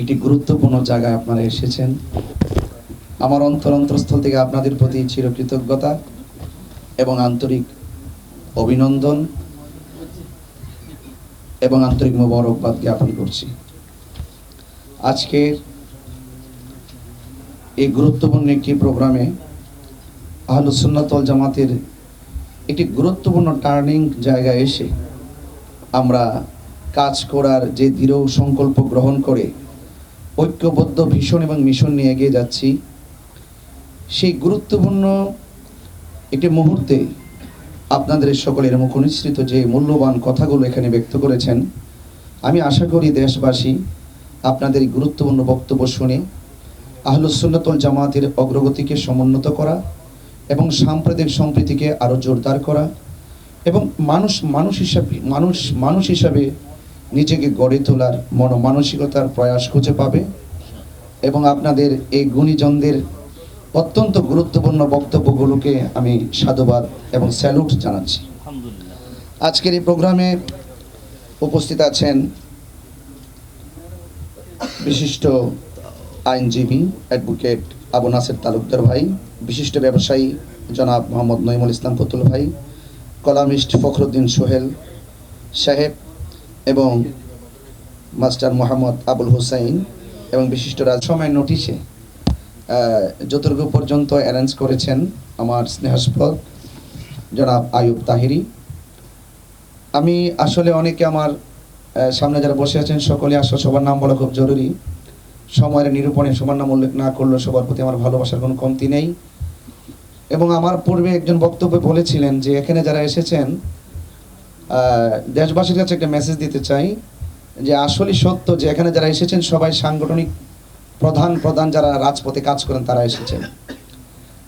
একটি গুরুত্বপূর্ণ জায়গায় আপনারা এসেছেন। আমার অন্তর অন্তরস্থল থেকে আপনাদের প্রতি চিরকৃতজ্ঞতা এবং আন্তরিক অভিনন্দন এবং আন্তরিক মোবারকবাদ জ্ঞাপন করছি। আজকের এই গুরুত্বপূর্ণ একটি প্রোগ্রামে আহলুসুন্নাতল জামাতের একটি গুরুত্বপূর্ণ টার্নিং জায়গায় এসে আমরা কাজ করার যে দৃঢ় সংকল্প গ্রহণ করে ঐক্যবদ্ধ ভীষণ এবং মিশন নিয়ে এগিয়ে যাচ্ছি। সেই গুরুত্বপূর্ণ একটি মুহূর্তে আপনাদের সকলের মুখ অনুসৃত যে মূল্যবান কথাগুলো এখানে ব্যক্ত করেছেন, আমি আশা করি দেশবাসী আপনাদের গুরুত্বপূর্ণ বক্তব্য শুনে আহলুসুন্নতল জামাতের অগ্রগতিকে সমুন্নত করা এবং সাম্প্রদায়িক সম্প্রীতিকে আরও জোরদার করা এবং মানুষ মানুষ হিসাবে, মানুষ মানুষ হিসাবে নিজেকে গড়ে তোলার মন মানসিকতার প্রয়াস খুঁজে পাবে এবং আপনাদের এই গুণীজনদের অত্যন্ত গুরুত্বপূর্ণ বক্তব্যগুলোকে আমি সাধুবাদ এবং স্যালুট জানাচ্ছি। আজকের এই প্রোগ্রামে উপস্থিত আছেন বিশিষ্ট আইনজীবী অ্যাডভোকেট আবু নাসের তালুকদার ভাই বিশিষ্ট ব্যবসায়ী জনাব মোহাম্মদ নইমুল ইসলাম পুতুল ভাই কলামিস্ট ফখরুদ্দিন সোহেল সাহেব এবং মাস্টার মোহাম্মদ আবুল হুসাইন এবং বিশিষ্ট রাজ সময় নোটিশে যতটুকু পর্যন্ত অ্যারেঞ্জ করেছেন আমার স্নেহাস্পদ জনাব আয়ুব তাহিরি। আমি আসলে অনেকে আমার সামনে যারা বসে আছেন সকলে আসলে সবার নাম বলা খুব জরুরি। সময়ের নিরূপণে সবার নাম উল্লেখ না করলেও সবার প্রতি আমার ভালোবাসার কোনো কমতি নেই। এবং আমার পূর্বে একজন বক্তব্যে বলেছিলেন যে, এখানে যারা এসেছেন দেশবাসীর কাছে একটা মেসেজ দিতে চাই যে আসলে সত্য যে এখানে যারা এসেছেন, সবাই সাংগঠনিক প্রধান প্রধান যারা রাজপথে কাজ করেন, তারা এসেছেন।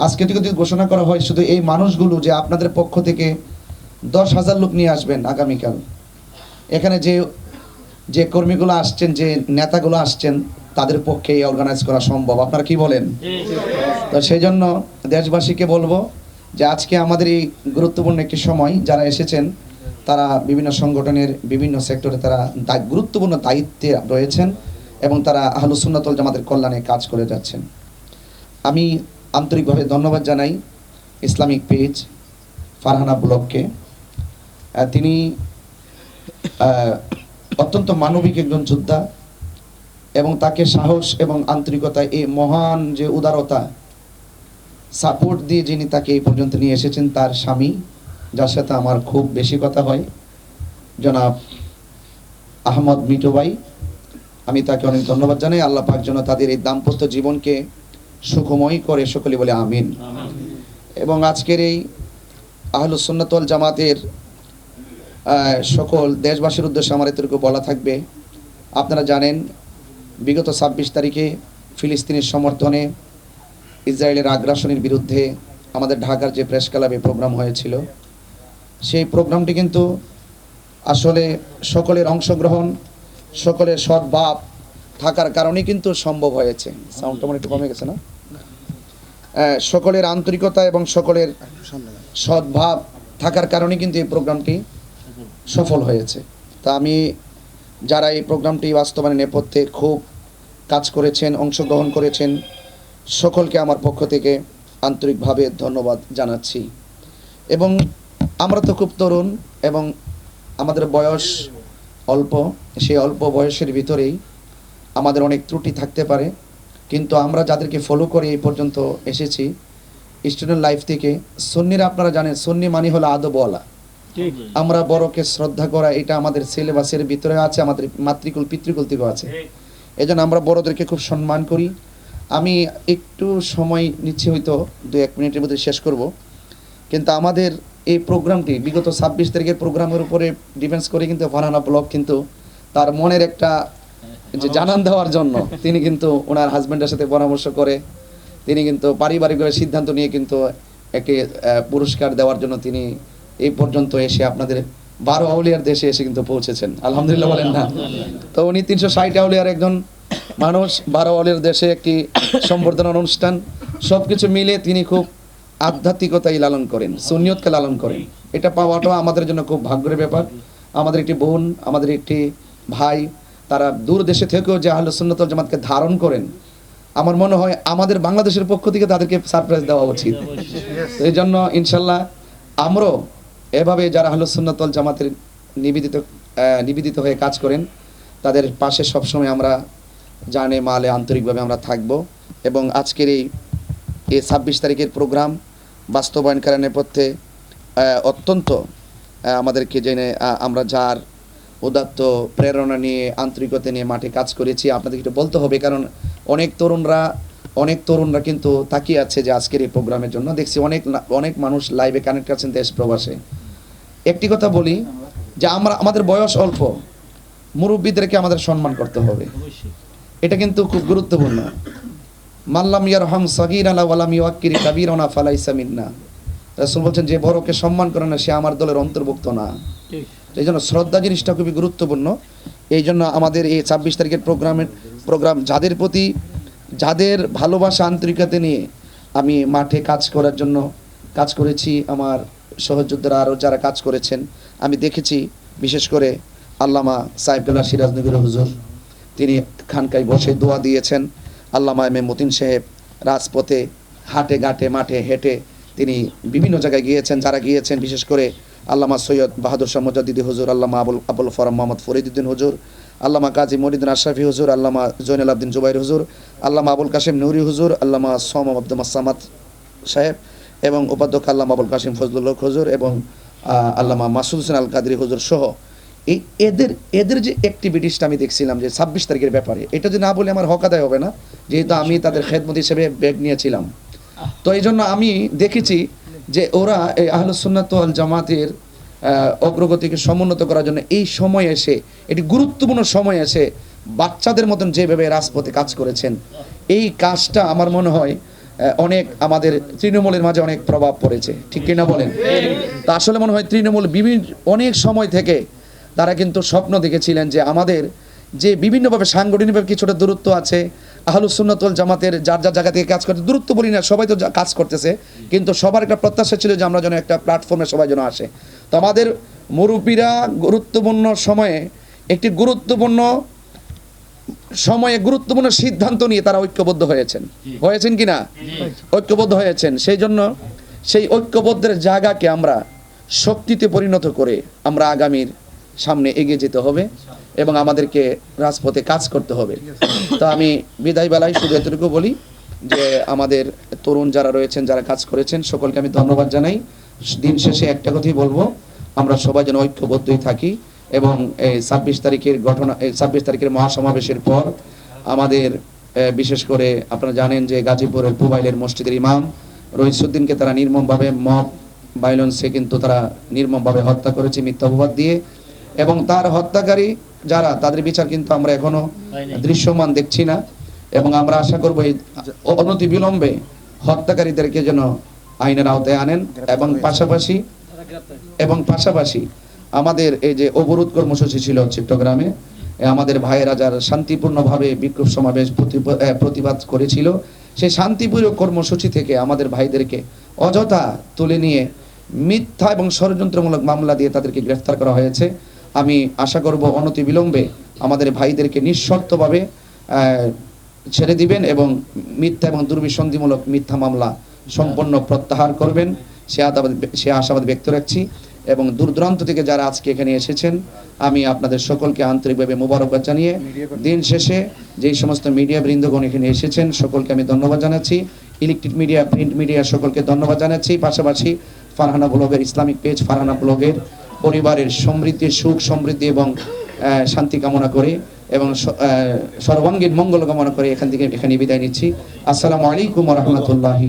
আজকে যদি ঘোষণা করা হয়, শুধু এই মানুষগুলো যে আপনাদের পক্ষ থেকে দশ হাজার লোক নিয়ে আসবেন আগামীকাল। এখানে যে যে কর্মীগুলো আসছেন, যে নেতাগুলো আসছেন, তাদের পক্ষে এই অর্গানাইজ করা সম্ভব। আপনারা কি বলেন? তো সেই জন্য দেশবাসীকে বলব যে আজকে আমাদের এই গুরুত্বপূর্ণ একটি সময়, যারা এসেছেন তারা বিভিন্ন সংগঠনের বিভিন্ন সেক্টরে তারা গুরুত্বপূর্ণ দায়িত্বে রয়েছেন এবং তারা আহলুসুন্নাতল জামাতের কল্যাণে কাজ করে যাচ্ছেন। আমি আন্তরিকভাবে ধন্যবাদ জানাই ইসলামিক পেজ ফারহানা ব্লককে তিনি অত্যন্ত মানবিক একজন যোদ্ধা এবং তাকে সাহস এবং আন্তরিকতা এই মহান যে উদারতা সাপোর্ট দিয়ে যিনি তাকে এই পর্যন্ত নিয়ে এসেছেন, তার স্বামী। যার সাথে আমার খুব বেশি কথা হয়। জনাব আহমদ মিটু ভাই আমি তাকে অনেক ধন্যবাদ জানাই। আল্লাহ পাক যেন তাদের এই দাম্পত্য জীবনকে সুখময় করে সকলে বলে আমিন। এবং আজকের এই আহলুসুন্নাতল জামাতের সকল দেশবাসীর উদ্দেশ্যে আমার এতটুকু বলা থাকবে। আপনারা জানেন বিগত ছাব্বিশ তারিখে ফিলিস্তিনের সমর্থনে ইসরায়েলের আগ্রাসনের বিরুদ্ধে আমাদের ঢাকার যে প্রেস ক্লাবে প্রোগ্রাম হয়েছিল সেই প্রোগ্রামটি কিন্তু আসলে সকলের অংশগ্রহণ, সকলের সদ্ভাব থাকার কারণেই কিন্তু সম্ভব হয়েছে। সাউন্ডটা একটু কমে গেছে না? সকলের আন্তরিকতা এবং সকলের সদ্ভাব থাকার কারণে কিন্তু এই প্রোগ্রামটি সফল হয়েছে। তা আমি, যারা এই প্রোগ্রামটি বাস্তবায়নের নেপথ্যে খুব কাজ করেছেন, অংশগ্রহণ করেছেন, সকলকে আমার পক্ষ থেকে আন্তরিকভাবে ধন্যবাদ জানাচ্ছি। এবং আমরা তো খুব তরুণ এবং আমাদের বয়স অল্প সেই অল্প বয়সের ভিতরেই আমাদের অনেক ত্রুটি থাকতে পারে। কিন্তু আমরা যাদেরকে ফলো করে এই পর্যন্ত এসেছি স্টুডেন্ট লাইফ থেকে সন্নিরা আপনারা জানেন সন্নি মানি হলো আদবওয়ালা আমরা বড়কে শ্রদ্ধা করা এটা আমাদের সিলেবাসের ভিতরে আছে আমাদের মাতৃকুল পিতৃকুল থেকেও আছে। এই জন্য আমরা বড়দেরকে খুব সম্মান করি। আমি একটু সময় নিচ্ছি হয়তো দু এক মিনিটের মধ্যে শেষ করব। কিন্তু আমাদের এই প্রোগ্রামটি বিগত ছাব্বিশ তারিখের প্রোগ্রামের উপরে ডিফেন্স করে কিন্তু ফারহানা ব্লক কিন্তু তার মনের একটা যে জানান দেওয়ার জন্য তিনি কিন্তু ওনার হাজব্যান্ডের সাথে পরামর্শ করে তিনি কিন্তু পারিবারিকভাবে সিদ্ধান্ত নিয়ে কিন্তু একটি পুরস্কার দেওয়ার জন্য তিনি এই পর্যন্ত এসে আপনাদের বারো আউলিয়ার দেশে এসে কিন্তু পৌঁছেছেন। আলহামদুলিল্লাহ বলেন না। তো উনি তিনশো ষাট আউলিয়ার একজন মানুষ বারো আউলিয়ার দেশে একটি সম্বর্ধনা অনুষ্ঠান সব কিছু মিলে তিনি খুব আধ্যাত্মিকতাই লালন করেন সুনিয়তকে লালন করেন। এটা পাওয়াটাও আমাদের জন্য খুব ভাগ্যের ব্যাপার। আমাদের একটি বোন, আমাদের একটি ভাই, তারা দূর দেশে থেকেও যে আহলে সুন্নতল জামাতকে ধারণ করেন, আমার মনে হয় আমাদের বাংলাদেশের পক্ষ থেকে তাদেরকে সারপ্রাইজ দেওয়া উচিত। এই জন্য ইনশাল্লাহ আমরাও এভাবে যারা আহলে সুন্নতল জামাতের নিবেদিত নিবেদিত হয়ে কাজ করেন, তাদের পাশে সবসময় আমরা জানে, মালে, আন্তরিকভাবে আমরা থাকব। এবং আজকের এই এই ছাব্বিশ তারিখের প্রোগ্রাম বাস্তবায়নকারণের পথে আহ, অত্যন্ত আমাদেরকে জেনে আমরা যার উদাত্ত প্রেরণা নিয়ে আন্তরিকতা নিয়ে মাঠে কাজ করেছি আপনাদেরকে একটু বলতে হবে কারণ অনেক তরুণরা অনেক তরুণরা কিন্তু তাকিয়ে আছে যে আজকের এই প্রোগ্রামের জন্য। দেখছি অনেক অনেক মানুষ লাইভে কানেক্ট আছেন দেশ প্রবাসে। একটি কথা বলি যে আমরা আমাদের বয়স অল্প মুরব্বীদেরকে আমাদের সম্মান করতে হবে। এটা কিন্তু খুব গুরুত্বপূর্ণ। মাল্লাম ইয়ারহাম সাগির আলা ওয়ালাম ইউয়াক্কির কাবীরানা ফালাইসা মিন্না। রাসূল বলছেন যে বড়কে সম্মান করে না সে আমার দলের অন্তর্ভুক্ত না। এই জন্য শ্রদ্ধা জিনিসটা খুবই গুরুত্বপূর্ণ। এই জন্য আমাদের এই ছাব্বিশ তারিখের প্রোগ্রামের প্রোগ্রাম যাদের প্রতি যাদের ভালোবাসা আন্তরিকতা নিয়ে আমি মাঠে কাজ করার জন্য কাজ করেছি আমার সহযোদ্ধারা আরও যারা কাজ করেছেন আমি দেখেছি বিশেষ করে আল্লামা সাহেবুল্লাহ সিরাজনগর হুজুর তিনি খানকায় বসে দোয়া দিয়েছেন। আল্লামা এম মতিন সাহেব রাজপথে হাটে, ঘাটে, মাঠে, হেঁটে তিনি বিভিন্ন জায়গায় গিয়েছেন, যারা গিয়েছেন, বিশেষ করে আল্লামা সৈয়দ বাহাদুর শাহ মুজাদ্দিদি হুজুর, আল্লামা আবুল আবুল ফরাম মোহাম্মদ ফরিদুদ্দিন হুজুর, আল্লামা কাজী মরিদিন আশরাফি হুজুর, আল্লামা জৈনুল আবদিন জুবাইর হুজুর, আল্লামা আবুল কাশিম নুরি হুজুর, আল্লামা সোম আব্দুল সামাদ সাহেব এবং উপাধ্যক্ষ আল্লামা আবুল কাশিম ফজলুল হক হুজুর এবং আল্লামা মাসুদ হোসেন আল কাদরি হুজুর সহ। এই এদের এদের যে অ্যাক্টিভিটিসটা আমি দেখছিলাম যে ছাব্বিশ তারিখের ব্যাপারে, এটা যদি না বলে আমার হক আদায় হবে না। যেহেতু আমি তাদের খেদমত হিসেবে ব্যাগ নিয়েছিলাম। তো এই জন্য আমি দেখেছি যে ওরা এই আহলুসুন্নাত জামাতের অগ্রগতিকে সমুন্নত করার জন্য এই সময় এসে এটি গুরুত্বপূর্ণ সময় এসে বাচ্চাদের মতন যেভাবে রাজপথে কাজ করেছেন এই কাজটা আমার মনে হয় অনেক আমাদের তৃণমূলের মাঝে অনেক প্রভাব পড়েছে। ঠিক কিনা বলেন? তা আসলে মনে হয় তৃণমূল বিভিন্ন অনেক সময় থেকে তারা কিন্তু স্বপ্ন দেখেছিলেন যে আমাদের যে বিভিন্নভাবে সাংগঠনিকভাবে কিছুটা দূরত্ব আছে আহলুসুন্নতল জামাতের যার যার জায়গা থেকে কাজ করতে দূরত্ব বলি না সবাই তো কাজ করতেছে। কিন্তু সবার একটা প্রত্যাশা ছিল যে আমরা যেন একটা প্ল্যাটফর্মে সবাই যেন আসে। তো আমাদের মুরব্বীরা গুরুত্বপূর্ণ সময়ে একটি গুরুত্বপূর্ণ সময়ে গুরুত্বপূর্ণ সিদ্ধান্ত নিয়ে তারা ঐক্যবদ্ধ হয়েছেন। হয়েছেন কি না? ঐক্যবদ্ধ হয়েছেন। সেই জন্য সেই ঐক্যবদ্ধের জায়গাকে আমরা শক্তিতে পরিণত করে আমরা আগামীর সামনে এগিয়ে যেতে হবে। এবং আমাদেরকে রাজপথে কাজ করতে হবে। তো আমি বিদায় বেলায় শুধু এতটুকু বলি যে আমাদের তরুণ যারা রয়েছেন, যারা কাজ করেছেন, সকলকে আমি ধন্যবাদ জানাই। দিন শেষে একটা কথাই বলব, আমরা সবাই যেন ঐক্যবদ্ধই থাকি এবং এই ছাব্বিশ তারিখের ঘটনা ছাব্বিশ তারিখের মহাসমাবেশের পর আমাদের বিশেষ করে আপনারা জানেন যে গাজীপুরের পুবাইলের মসজিদের ইমাম রহিসুদ্দিনকে তারা নির্মমভাবে মব ভাইলেন্সে কিন্তু তারা নির্মমভাবে হত্যা করেছে মিথ্যা অপবাদ দিয়ে। এবং তার হত্যাকারী যারা তাদের বিচার কিন্তু আমরা এখনও দৃশ্যমান দেখছি না। এবং আমরা আশা করব এই অনতি বিলম্বে হত্যাকারীদেরকে যেন আইনের আওতায় আনেন এবং পাশাপাশি এবং পাশাপাশি আমাদের এই যে অবরোধ কর্মসূচি ছিল চট্টগ্রামে আমাদের ভাইয়েরা যারা শান্তিপূর্ণভাবে বিক্ষোভ সমাবেশ প্রতিবাদ করেছিল সেই শান্তিপূর্ণ কর্মসূচি থেকে আমাদের ভাইদেরকে অযথা তুলে নিয়ে মিথ্যা এবং ষড়যন্ত্রমূলক মামলা দিয়ে তাদেরকে গ্রেফতার করা হয়েছে। আমি আশা করব অনতি বিলম্বে আমাদের ভাইদেরকে নিঃশর্তভাবে ছেড়ে দিবেন এবং মিথ্যা এবং দুর্বিসন্ধিমূলক মিথ্যা মামলা সম্পূর্ণ প্রত্যাহার করবেন। সে আশাবাদ সে আশাবাদ ব্যক্ত রাখছি এবং দূর দূরান্ত থেকে যারা আজকে এখানে এসেছেন, আমি আপনাদের সকলকে আন্তরিকভাবে মোবারকবাদ জানিয়ে দিন শেষে যেই সমস্ত মিডিয়া বৃন্দগণ এখানে এসেছেন, সকলকে আমি ধন্যবাদ জানাচ্ছি। ইলেকট্রিক মিডিয়া, প্রিন্ট মিডিয়া সকলকে ধন্যবাদ জানাচ্ছি। পাশাপাশি ফারহানা ব্লগের ইসলামিক পেজ, ফারহানা ব্লগের পরিবারের সমৃদ্ধি, সুখ সমৃদ্ধি এবং শান্তি কামনা করে এবং সর্বাঙ্গীন মঙ্গল কামনা করে এখান থেকে এখানে বিদায় নিচ্ছি। আসসালামু আলাইকুম রহমতুল্লাহি